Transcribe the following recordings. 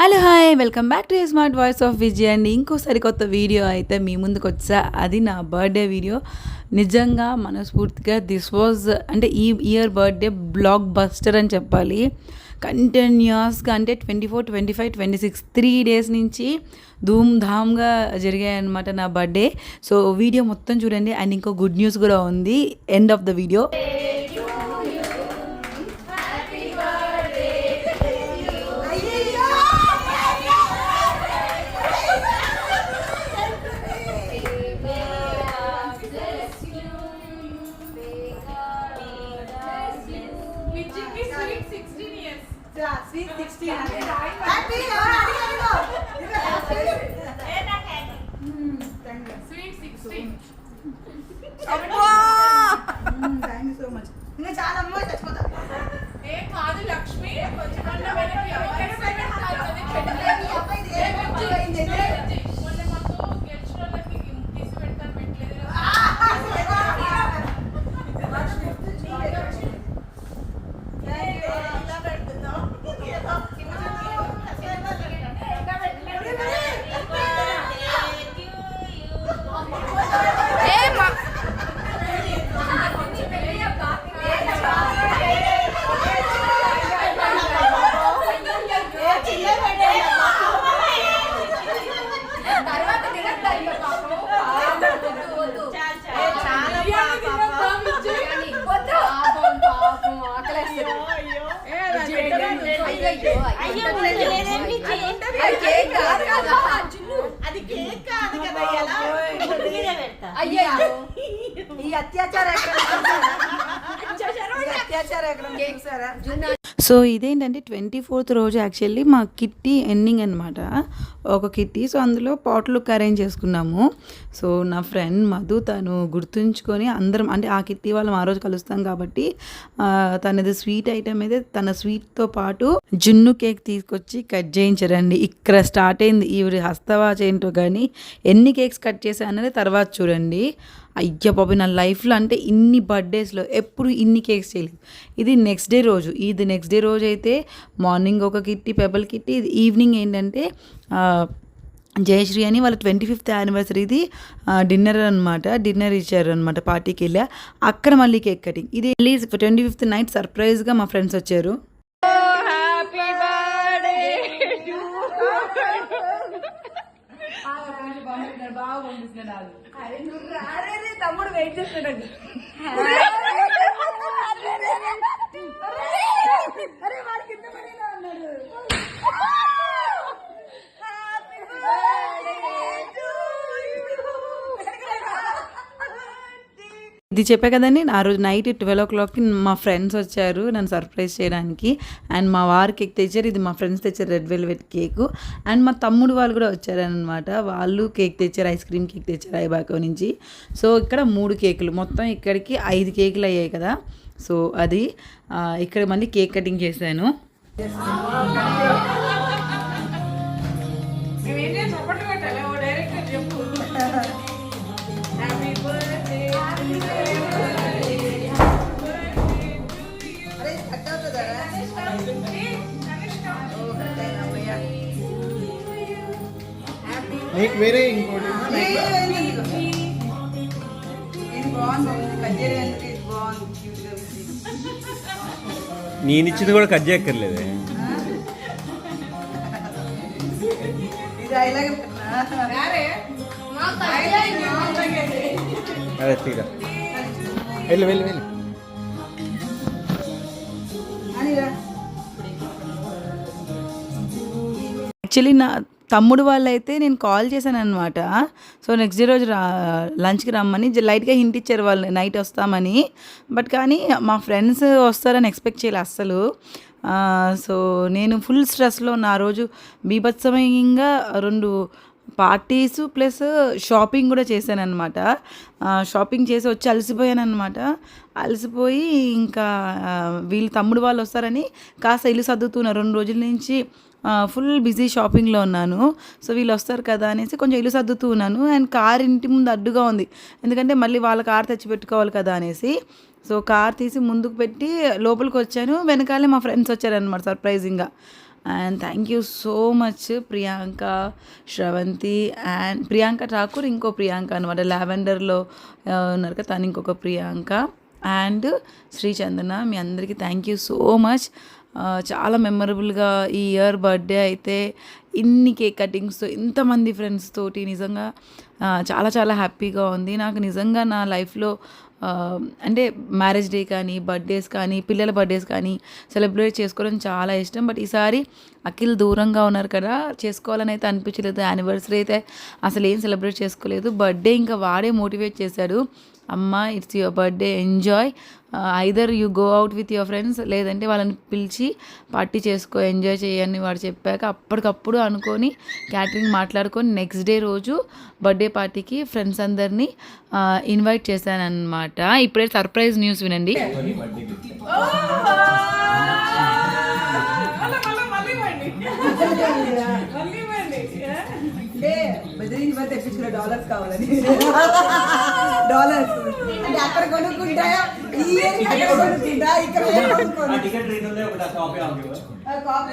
Hello hi welcome back to smart voice of Vijay అండి ఇంకోసారి కొత్త వీడియో అయితే మీ ముందుకు వచ్చా. అది నా బర్త్డే వీడియో. నిజంగా మనస్ఫూర్తిగా దిస్ వాజ్ అంటే ఈ ఇయర్ బర్త్డే బ్లాక్ బస్టర్ అని చెప్పాలి. కంటిన్యూస్గా అంటే twenty four twenty five twenty six three days నుంచి ధూమ్ ధామ్గా జరిగాయి అనమాట నా బర్త్డే. సో వీడియో మొత్తం చూడండి అండ్ ఇంకో గుడ్ న్యూస్ కూడా ఉంది. End of the video. Sweet sixteen happy Sweet 16. Thank you so much ఇంకా చాలా అమ్మాయి చచ్చిపోతా ఏ కాదు లక్ష్మి కొంచెం అన్న వెనక్కి ఎవరికైనా పేమెంట్ కావాలి. పెట్టలేదు. ఏ విజయ్, ఏ విజయ్, మొన్న మాకు గెలిచిన వాళ్ళకి తీసి పెడతాను పెట్టలేదు కదా. తర్వాత తినద్దా ఇక పాపం? బిర్యానీ తినొద్దా విజయ్? పాపం, పాపం, ఆకలేస్తుంది. విజయ్, అయ్యో, అది కేక్ కాదు ఎలా. ఈ అత్యాచారం అత్యాచారం ఎక్కడ చూసారా? సో ఇదేంటంటే ట్వంటీ ఫోర్త్ రోజు యాక్చువల్లీ మా కిట్టి ఎండింగ్ అనమాట ఒక కిట్టి. సో అందులో పాట్లుక్ అరేంజ్ చేసుకున్నాము. సో నా ఫ్రెండ్ మధు తను గుర్తుంచుకొని అందరం అంటే ఆ కిట్టి వాళ్ళం ఆ రోజు కలుస్తాం కాబట్టి తనది స్వీట్ ఐటమ్ అయితే తన స్వీట్తో పాటు జున్ను కేక్ తీసుకొచ్చి కట్ చేయించారండి. ఇక్కడ స్టార్ట్ అయింది. ఈవిడ హస్తవాచ ఏంటో కానీ ఎన్ని కేక్స్ కట్ చేశాను అనేది తర్వాత చూడండి. అయ్య బాబు నా లైఫ్లో అంటే ఇన్ని బర్త్డేస్లో ఎప్పుడు ఇన్ని కేక్స్ చేయలేదు. ఇది నెక్స్ట్ డే రోజు. ఇది నెక్స్ట్ డే రోజు అయితే మార్నింగ్ ఒక కిట్టి పెబల్ కిట్టి ఇది ఈవినింగ్ ఏంటంటే ఆ, జయశ్రీ అని వాళ్ళ ట్వంటీ ఫిఫ్త్ యానివర్సరీది డిన్నర్ అనమాట డిన్నర్ ఇచ్చారు అనమాట పార్టీకి వెళ్ళా. అక్కడ మళ్ళీ కేక్ కటింగ్. ఇది మళ్ళీ ట్వంటీ ఫిఫ్త్ నైట్ సర్ప్రైజ్గా మా ఫ్రెండ్స్ వచ్చారు. తమ్ముడు వెయిట్ చేస్తున్నాడు అరే వాడు కింద పడినా ఉన్నాడు ఇది చెప్పా కదండి ఆ రోజు నైట్ ట్వెల్వ్ ఓ క్లాక్కి మా ఫ్రెండ్స్ వచ్చారు నన్ను సర్ప్రైజ్ చేయడానికి. అండ్ మా వారు కేక్ తెచ్చారు ఇది మా ఫ్రెండ్స్ తెచ్చారు రెడ్ వెల్వెట్ కేక్ అండ్ మా తమ్ముడు వాళ్ళు కూడా వచ్చారనమాట వాళ్ళు కేక్ తెచ్చారు ఐస్ క్రీమ్ కేక్ తెచ్చారు ఐబాకో నుంచి. సో ఇక్కడ మూడు కేకులు మొత్తం ఇక్కడికి ఐదు కేకులు అయ్యాయి కదా. సో అది ఇక్కడ మళ్ళీ కేక్ కటింగ్ చేశాను. నీకు వేరే ఇంకోటి ఇది బాగుంది కజ్జరి ఎందుకు ఇది బాగుంది క్యూట్గా ఉంది నేనిచ్చింది కూడా కట్ చేయక్కర్లేదే ఇది అలాగే రారే అదే తీరా వెళ్ళు వెళ్ళు వెళ్ళు అని రా యాక్చువల్లీ నా తమ్ముడు వాళ్ళైతే నేను కాల్ చేశాను అనమాట సో నెక్స్ట్ డే రోజు రా లంచ్కి రమ్మని లైట్గా హింట్ ఇచ్చారు వాళ్ళు నైట్ వస్తామని. బట్ కానీ మా ఫ్రెండ్స్ వస్తారని ఎక్స్పెక్ట్ చేయాలి అస్సలు. సో నేను ఫుల్ స్ట్రెస్లో నా రోజు బీభత్సమయంగా రెండు పార్టీస్ ప్లస్ షాపింగ్ కూడా చేశాను అనమాట షాపింగ్ చేసి వచ్చి అలసిపోయాను అనమాట అలసిపోయి ఇంకా వీళ్ళు తమ్ముడు వాళ్ళు వస్తారని కాస్త ఇల్లు సర్దుతున్నారు రెండు రోజుల నుంచి ఫుల్ బిజీ షాపింగ్లో ఉన్నాను. సో వీళ్ళు వస్తారు కదా అనేసి కొంచెం ఇల్లు సర్దుతూ ఉన్నాను. అండ్ కార్ ఇంటి ముందు అడ్డుగా ఉంది. ఎందుకంటే మళ్ళీ వాళ్ళ కార్ తెచ్చి పెట్టుకోవాలి కదా అనేసి. సో కార్ తీసి ముందుకు పెట్టి లోపలికి వచ్చాను. వెనకాలే మా ఫ్రెండ్స్ వచ్చారనమాట సర్ప్రైజింగ్గా. And thank you so much Priyanka Sravanthi and Priyanka Thakur ఇంకో ప్రియాంక అనమాట లావెండర్లో ఉన్నారు కదా తను ఇంకొక ప్రియాంక. అండ్ శ్రీ చందన మీ అందరికీ థ్యాంక్ యూ సో మచ్ చాలా మెమరబుల్గా ఈ ఇయర్ బర్త్డే అయితే ఇన్ని కేక్ కటింగ్స్తో ఇంతమంది ఫ్రెండ్స్ తోటి నిజంగా చాలా చాలా హ్యాపీగా ఉంది. నాకు నిజంగా నా లైఫ్లో అంటే మ్యారేజ్ డే కానీ బర్త్డేస్ కానీ పిల్లల బర్త్డేస్ కానీ సెలబ్రేట్ చేసుకోవడం చాలా ఇష్టం. బట్ ఈసారి అఖిల్ దూరంగా ఉన్నారు కదా చేసుకోవాలని అయితే అనిపించలేదు. యానివర్సరీ అయితే అసలు ఏం సెలబ్రేట్ చేసుకోలేదు. బర్త్డే ఇంకా వాడే మోటివేట్ చేశాడు. అమ్మ it's your birthday enjoy either you go out with your friends లేదంటే వాళ్ళని పిలిచి పార్టీ చేసుకో ఎంజాయ్ చేయని వాడు చెప్పాక అప్పటికప్పుడు అనుకొని క్యాటరింగ్ మాట్లాడుకొని నెక్స్ట్ డే రోజు బర్త్డే పార్టీకి ఫ్రెండ్స్ అందరినీ ఇన్వైట్ చేశాను అనమాట ఇప్పుడే సర్ప్రైజ్ న్యూస్ వినండి. డాలర్స్ కావాలని డాలర్స్ అంటే అక్కడ కొనుక్కుంటా ఈ ఇయర్ అక్కడ కొనుక్కుంటా ఇక్కడ కాపీ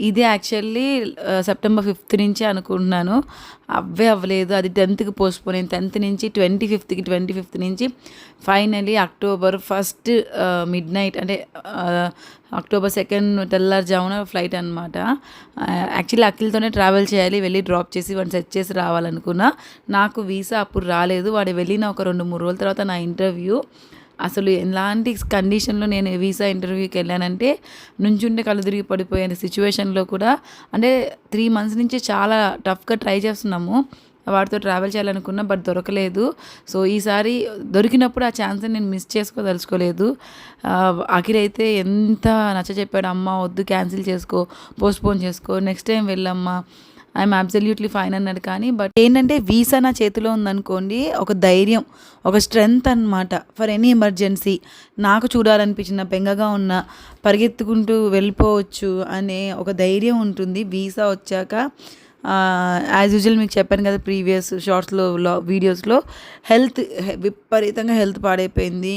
ఇది యాక్చువల్లీ సెప్టెంబర్ ఫిఫ్త్ నుంచి అనుకుంటున్నాను. అవ్వే అవ్వలేదు. అది టెన్త్కి పోస్ట్పోన్ అయింది టెన్త్ నుంచి ట్వంటీ ఫిఫ్త్కి ట్వంటీ ఫిఫ్త్ నుంచి finally October first mid night అంటే అక్టోబర్ సెకండ్ తెల్లారుజామున ఫ్లైట్ అనమాట యాక్చువల్లీ అఖిల్తోనే ట్రావెల్ చేయాలి. వెళ్ళి డ్రాప్ చేసి వాడిని సెట్ చేసి రావాలనుకున్నా. నాకు వీసా అప్పుడు రాలేదు. వాడు వెళ్ళిన ఒక రెండు మూడు రోజుల తర్వాత నా ఇంటర్వ్యూ అసలు ఎలాంటి కండిషన్లో నేను వీసా ఇంటర్వ్యూకి వెళ్ళానంటే నుంచుంటే కళ్ళు తిరిగి పడిపోయిన సిచ్యువేషన్లో కూడా అంటే త్రీ మంత్స్ నుంచి చాలా టఫ్గా ట్రై చేస్తున్నాము. వాటితో ట్రావెల్ చేయాలనుకున్నా బట్ దొరకలేదు. సో ఈసారి దొరికినప్పుడు ఆ ఛాన్స్ నేను మిస్ చేసుకోదలుచుకోలేదు. అఖిల్ అయితే ఎంత నచ్చ చెప్పాడు అమ్మ వద్దు క్యాన్సిల్ చేసుకో పోస్ట్పోన్ చేసుకో నెక్స్ట్ టైం వెళ్ళమ్మా. ఐఎమ్ అబ్సల్యూట్లీ ఫైన్ అన్నాడు కానీ బట్ ఏంటంటే వీసా నా చేతిలో ఉందనుకోండి ఒక ధైర్యం ఒక స్ట్రెంగ్త్ అన్నమాట. ఫర్ ఎనీ ఎమర్జెన్సీ నాకు చూడాలనిపించిన పెంగగా ఉన్న పరిగెత్తుకుంటూ వెళ్ళిపోవచ్చు అనే ఒక ధైర్యం ఉంటుంది. వీసా వచ్చాక యాజ్ యూజువల్ మీకు చెప్పాను కదా ప్రీవియస్ షార్ట్స్లో వీడియోస్లో హెల్త్ విపరీతంగా హెల్త్ పాడైపోయింది.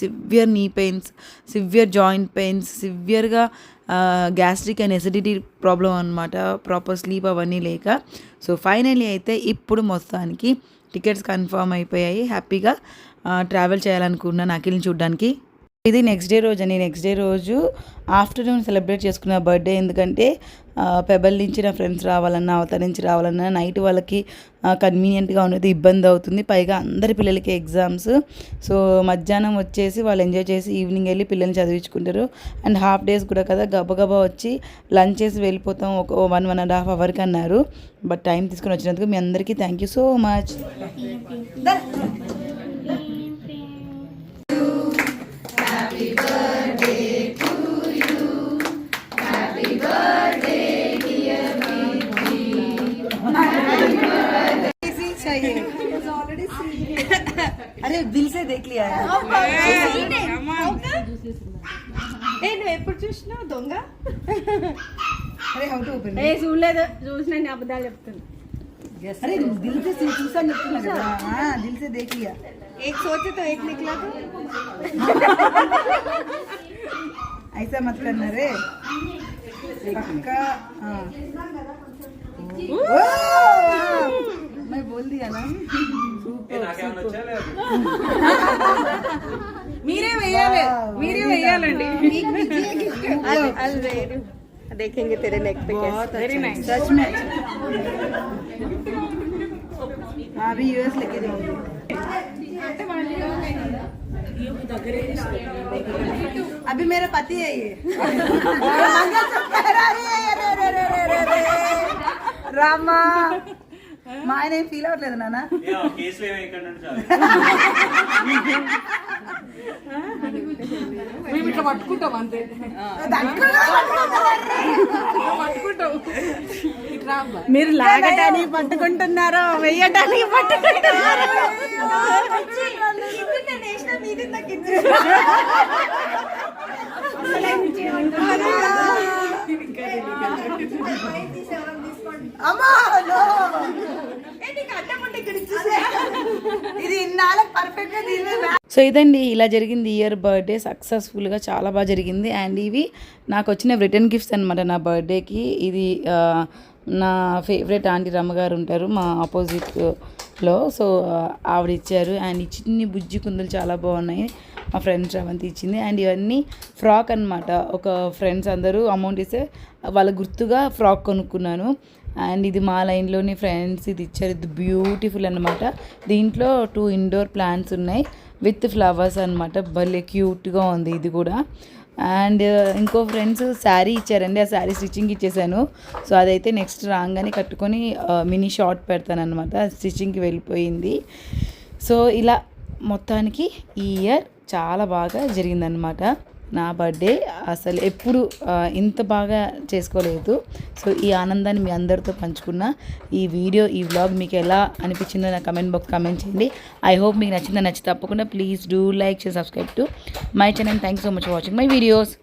Severe knee pains severe joint pains సివియర్గా గ్యాస్ట్రిక్ అండ్ ఎసిడిటీ ప్రాబ్లం అనమాట ప్రాపర్ స్లీప్ అవన్నీ లేక. సో ఫైనలీ అయితే ఇప్పుడు మొత్తానికి టికెట్స్ కన్ఫర్మ్ అయిపోయాయి. హ్యాపీగా ట్రావెల్ చేయాలనుకున్నాను అఖిల్ని చూడడానికి. ఇది నెక్స్ట్ డే రోజు అండి. నెక్స్ట్ డే రోజు ఆఫ్టర్నూన్ సెలబ్రేట్ చేసుకున్న బర్త్డే ఎందుకంటే పెబల్ నుంచి నా ఫ్రెండ్స్ రావాలన్నా అవతల నుంచి రావాలన్నా నైట్ వాళ్ళకి కన్వీనియంట్గా ఉండేది ఇబ్బంది అవుతుంది. పైగా అందరి పిల్లలకి ఎగ్జామ్స్ సో మధ్యాహ్నం వచ్చేసి వాళ్ళు ఎంజాయ్ చేసి ఈవినింగ్ వెళ్ళి పిల్లల్ని చదివించుకుంటారు. అండ్ హాఫ్ డేస్ కూడా కదా గబగబా వచ్చి లంచ్ చేసి వెళ్ళిపోతాం. ఒక వన్ వన్ అండ్ హాఫ్ అవర్కి అన్నారు. బట్ టైం తీసుకొని వచ్చినందుకు మీ అందరికీ thank you so much Happy birthday. दिल से देख लिया है ఏ నువ్వు ఎప్పుడు చూసినావు దొంగ अरे हाउ टू ओपन ఏ చూడలేదు చూసిన నేను అబద్ధాలు చెప్తున్నా अरे दिल से सी- चूसा निकला కదా हाँ दिल से देख लिया एक सोचे तो एक निकला तो ऐसा मत करना रे पक्का हाँ ओ, मैं बोल दिया ना మీరే వెయ్యాలి మీరే వెయ్యాలండి అది అది వేరు देखेंगे तेरे नेक पे कैसे వెరీ నైస్ सच में हाँ अभी यूएस लेके जाऊंगी अभी मेरा पति है ये मंगलसूत्र पहना रही है, अरे, अरे, अरे, अरे, अरे, अरे। रामा మా ఆయన ఏం ఫీల్ అవ్వట్లేదు నాన్న కేసులు ఏమైకండి చాలు మేము ఇట్లా పట్టుకుంటాం అంతే పట్టుకుంటాం ఇట్లా అబ్బా. మీరు లాగటానికి పట్టుకుంటున్నారో వెయ్యటానికి పట్టుకుంటున్నారో no. ఇది ఇన్నాళ్ళకి పర్ఫెక్ట్గా దీని సో ఇదండి ఇలా జరిగింది ఇయర్ బర్త్డే సక్సెస్ఫుల్గా చాలా బాగా జరిగింది. అండ్ ఇవి నాకు వచ్చిన రిటర్న్ గిఫ్ట్స్ అనమాట నా బర్త్డేకి ఇది నా ఫేవరెట్ ఆంటీ రమ్మగారు ఉంటారు మా ఆపోజిట్లో సో ఆవిడ ఇచ్చారు. అండ్ ఈ చిన్ని బుజ్జి కుందులు చాలా బాగున్నాయి. మా ఫ్రెండ్స్ అవంతి ఇచ్చింది. అండ్ ఇవన్నీ ఫ్రాక్ అన్నమాట. ఒక ఫ్రెండ్స్ అందరూ అమౌంట్ ఇస్తే వాళ్ళ గుర్తుగా ఫ్రాక్ కొనుక్కున్నాను. అండ్ ఇది మా లైన్లోని ఫ్రెండ్స్ ఇది ఇచ్చారు. ఇది బ్యూటిఫుల్ అనమాట దీంట్లో టూ ఇండోర్ ప్లాంట్స్ ఉన్నాయి. విత్ ఫ్లవర్స్ అనమాట భలే క్యూట్గా ఉంది ఇది కూడా. అండ్ ఇంకో ఫ్రెండ్స్ శారీ ఇచ్చారండి. ఆ శారీ స్టిచ్చింగ్ ఇచ్చేసాను. సో అదైతే నెక్స్ట్ రాగానే కట్టుకొని మినీ షార్ట్ పెడతాను అనమాట స్టిచ్చింగ్కి వెళ్ళిపోయింది. సో ఇలా మొత్తానికి ఈ ఇయర్ చాలా బాగా జరిగిందనమాట నా బర్త్డే అసలు ఎప్పుడు ఇంత బాగా చేసుకోలేదు. సో ఈ ఆనందాన్ని మీ అందరితో పంచుకున్న ఈ వీడియో ఈ వ్లాగ్ మీకు ఎలా అనిపించిందో నా కమెంట్ బాక్స్ కమెంట్ చేయండి. ఐ హోప్ మీకు నచ్చిందో నచ్చి తప్పకుండా please do like subscribe to my channel. Thank you so much for watching my videos.